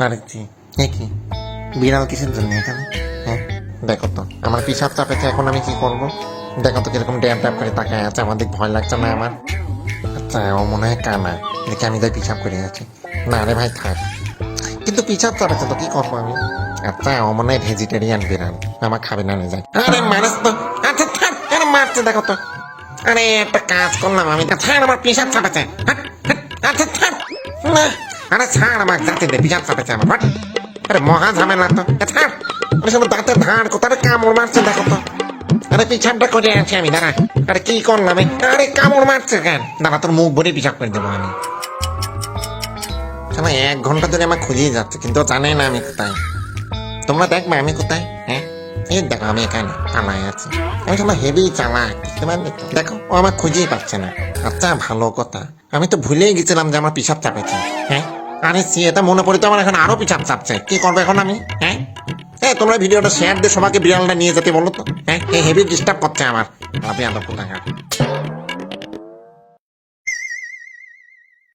আরে কি? এ কি? বিড়াল কিসের জন্য এখানে? হ্যাঁ? দেখো তো আমার পিসাব চাপেছে এখন আমি কি করব? দেখো তো কীরকম ড্যাপ ড্যাপ করে তাকায় আছে আমার দিক ভয় লাগছে না আমার? আচ্ছা ও মনে হয় কানা। দেখে আমি তাই পিসাব করে আছি। না রে ভাই থাক। কিন্তু পিসাব চাপেছে তো কি করব আমি? আচ্ছা ও মনে হয় ভেজিটেরিয়ান বিড়াল। আমার খাবে না নিয়ে যায় আরে মারিস তো! আচ্ছা থাক আরে মারছে দেখো তো। আরে একটা কাজ করলাম আমি। ছাড় আমার পিসাব চাপেছে। হাট, হাট, আচ্ছা থাক। না। আরে ছাড় আমার জাতি দে পিসাব চাপেছে আমার হাট। আরে মহা ঝামেলা তো। ছাড়, আরে শোনো দাঁতে ধার কোথায়? কামড় মারছে, দেখো তো। আরে পিছাবটা করে আছি আমি, দাঁড়া। আরে কি করলাম? আরে কামড় মারছে কেন? দাঁড়া, তোর মুখ ভরে পিছাব করে দেবো আমি। শোনো এক ঘণ্টা ধরে আমার খুঁজেই যাচ্ছে, কিন্তু জানে না আমি কোথায়। তোমরা দেখবে আমি কোথায় হ্যাঁ? এই দেখো, আমি এখানে পালায় আছি। আমি সময় হেভি চালাক, বুঝতে? দেখো, ও আমার খুঁজেই পাচ্ছে না। আচ্ছা ভালো কথা। আমি তো ভুলেই গেছিলাম যে আমার পিসাব চাপেছে হ্যাঁ? আরে সে, এটা মনে পড়ে তো আমার এখন আরও পিছাপ চাপছে। কি করব এখন আমি? হ্যাঁ? হ্যাঁ তোমরা ভিডিওটা শেয়ার দিয়ে সবাইকে বিড়ালটা নিয়ে যেতে বলো তো। হ্যাঁ? হেভি ডিস্টার্ব করছে আমার। আপনি আদর